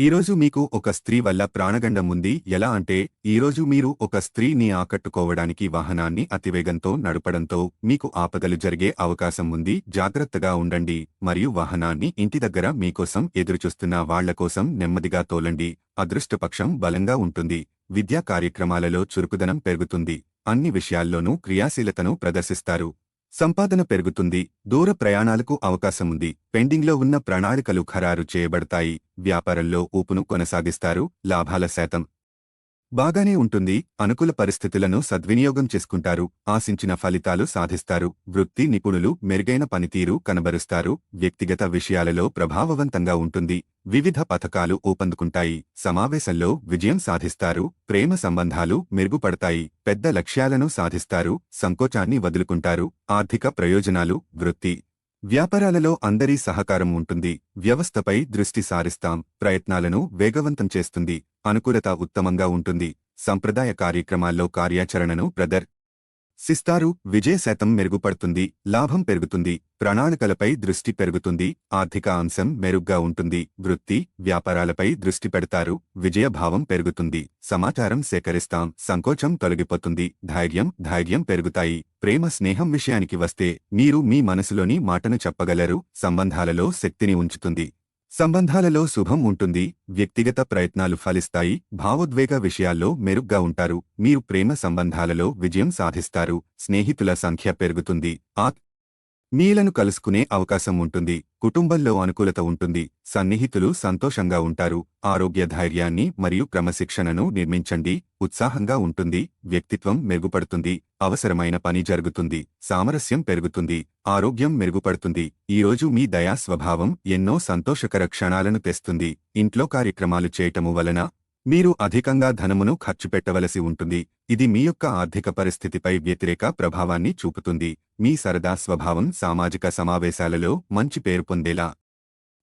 ఈరోజు మీకు ఒక స్త్రీ వల్ల ప్రాణగండం ఉంది. ఎలా అంటే ఈరోజు మీరు ఒక స్త్రీని ఆకట్టుకోవడానికి వాహనాన్ని అతివేగంతో నడపడంతో మీకు ఆపదలు జరిగే అవకాశం ఉంది. జాగ్రత్తగా ఉండండి. మరియు వాహనాన్ని ఇంటి దగ్గర మీకోసం ఎదురుచూస్తున్న వాళ్ళ కోసం నెమ్మదిగా తోలండి. అదృష్టపక్షం బలంగా ఉంటుంది. విద్యా కార్యక్రమాలలో చురుకుదనం పెరుగుతుంది. అన్ని విషయాల్లోనూ క్రియాశీలతను ప్రదర్శిస్తారు. సంపాదన పెరుగుతుంది దూర ప్రయాణాలకు అవకాశముంది. పెండింగ్లో ఉన్న ప్రణాళికలు ఖరారు చేయబడతాయి. వ్యాపారంలో ఊపును కొనసాగిస్తారు. లాభాల శాతం బాగానే ఉంటుంది అనుకూల పరిస్థితులను సద్వినియోగం చేసుకుంటారు ఆశించిన ఫలితాలు సాధిస్తారు వృత్తి నిపుణులు మెరుగైన పనితీరు కనబరుస్తారు వ్యక్తిగత విషయాలలో ప్రభావవంతంగా ఉంటుంది వివిధ పథకాలు ఊపందుకుంటాయి సమావేశంలో విజయం సాధిస్తారు ప్రేమ సంబంధాలు మెరుగుపడతాయి పెద్ద లక్ష్యాలను సాధిస్తారు సంకోచాన్ని వదులుకుంటారు ఆర్థిక ప్రయోజనాలు వృత్తి వ్యాపారాలలో అందరి సహకారం ఉంటుంది. వ్యవస్థపై దృష్టి సారిస్తాం. ప్రయత్నాలను వేగవంతం చేస్తుంది. అనుకూలత ఉత్తమంగా ఉంటుంది. సంప్రదాయ కార్యక్రమాల్లో కార్యాచరణను బ్రదర్ శిస్తారు విజయశాతం మెరుగుపడుతుంది లాభం పెరుగుతుంది ప్రణాళికలపై దృష్టి పెరుగుతుంది ఆర్థిక అంశం మెరుగ్గా ఉంటుంది వృత్తి వ్యాపారాలపై దృష్టి పెడతారు విజయభావం పెరుగుతుంది సమాచారం సేకరిస్తాం సంకోచం తొలగిపోతుంది ధైర్యం ధైర్యం పెరుగుతాయి ప్రేమ స్నేహం విషయానికి వస్తే మీరు మీ మనసులోని మాటను చెప్పగలరు సంబంధాలలో శక్తిని ఉంచుతుంది. సంబంధాలలో శుభం ఉంటుంది వ్యక్తిగత ప్రయత్నాలు ఫలిస్తాయి భావోద్వేగ విషయాల్లో మెరుగ్గా ఉంటారు మీరు ప్రేమ సంబంధాలలో విజయం సాధిస్తారు స్నేహితుల సంఖ్య పెరుగుతుంది ఆత్ మీలను కలుసుకునే అవకాశం ఉంటుంది కుటుంబంలో అనుకూలత ఉంటుంది సన్నిహితులు సంతోషంగా ఉంటారు ఆరోగ్య ధైర్యాన్ని మరియు క్రమశిక్షణను నిర్మించండి ఉత్సాహంగా ఉంటుంది వ్యక్తిత్వం మెరుగుపడుతుంది అవసరమైన పని జరుగుతుంది సామరస్యం పెరుగుతుంది ఆరోగ్యం మెరుగుపడుతుంది. ఈరోజు మీ దయా స్వభావం ఎన్నో సంతోషకర క్షణాలను తెస్తుంది. ఇంట్లో కార్యక్రమాలు చేయటము వలన మీరు అధికంగా ధనమును ఖర్చు పెట్టవలసి ఉంటుంది. ఇది మీ యొక్క ఆర్థిక పరిస్థితిపై వ్యతిరేక ప్రభావాన్ని చూపుతుంది. మీ సరదా స్వభావం సామాజిక సమావేశాలలో మంచి పేరు పొందేలా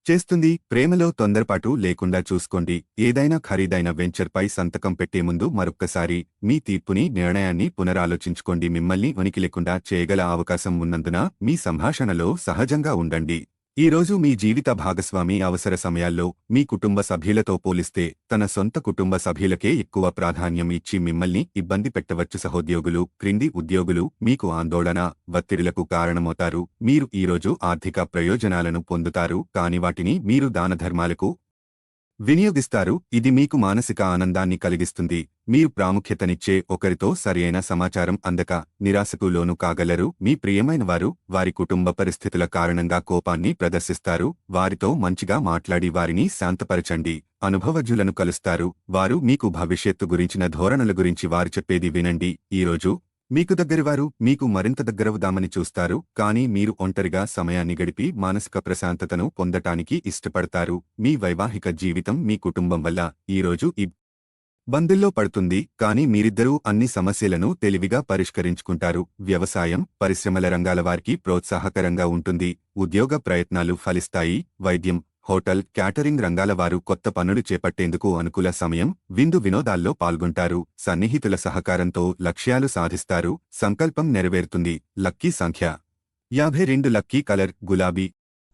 చేస్తుంది. ప్రేమలో తొందరపాటు లేకుండా చూసుకోండి. ఏదైనా ఖరీదైన వెంచర్పై సంతకం పెట్టే ముందు మరొక్కసారి మీ తీర్పుని నిర్ణయాన్ని పునరాలోచించుకోండి. మిమ్మల్ని ఉనికి లేకుండా చేయగల అవకాశం ఉన్నందున మీ సంభాషణలో సహజంగా ఉండండి. ఈరోజు మీ జీవిత భాగస్వామి అవసర సమయాల్లో మీ కుటుంబ సభ్యులతో పోలిస్తే తన సొంత కుటుంబ సభ్యులకే ఎక్కువ ప్రాధాన్యం ఇచ్చి మిమ్మల్ని ఇబ్బంది పెట్టవచ్చు. సహోద్యోగులు క్రింది ఉద్యోగులు మీకు ఆందోళన ఒత్తిడిలకు కారణమవుతారు. మీరు ఈరోజు ఆర్థిక ప్రయోజనాలను పొందుతారు కాని వాటిని మీరు దానధర్మాలకు వినియోగిస్తారు. ఇది మీకు మానసిక ఆనందాన్ని కలిగిస్తుంది. మీరు ప్రాముఖ్యతనిచ్చే ఒకరితో సరియైన సమాచారం అందక నిరాశకు లోను కాగలరు. మీ ప్రియమైన వారు వారి కుటుంబ పరిస్థితుల కారణంగా కోపాన్ని ప్రదర్శిస్తారు. వారితో మంచిగా మాట్లాడి వారిని శాంతపరచండి. అనుభవజ్ఞులను కలుస్తారు. వారు మీకు భవిష్యత్తు గురించిన ధోరణుల గురించి వారు చెప్పేది వినండి. ఈరోజు మీకు దగ్గరివారు మీకు మరింత దగ్గరవుదామని చూస్తారు. కానీ మీరు ఒంటరిగా సమయాన్ని గడిపి మానసిక ప్రశాంతతను పొందటానికి ఇష్టపడతారు. మీ వైవాహిక జీవితం మీ కుటుంబం వల్ల ఈరోజు ఈ బందుల్లో పడుతుంది కానీ మీరిద్దరూ అన్ని సమస్యలను తెలివిగా పరిష్కరించుకుంటారు. వ్యవసాయం పరిశ్రమల రంగాల వారికి ప్రోత్సాహకరంగా ఉంటుంది. ఉద్యోగ ప్రయత్నాలు ఫలిస్తాయి. వైద్యం హోటల్ క్యాటరింగ్ రంగాల వారు కొత్త పనులు చేపట్టేందుకు అనుకూల సమయం విందు వినోదాల్లో పాల్గొంటారు. సన్నిహితుల సహకారంతో లక్ష్యాలు సాధిస్తారు. సంకల్పం నెరవేరుతుంది. లక్కీ సంఖ్య. యాభై రెండు లక్కీ కలర్ గులాబీ.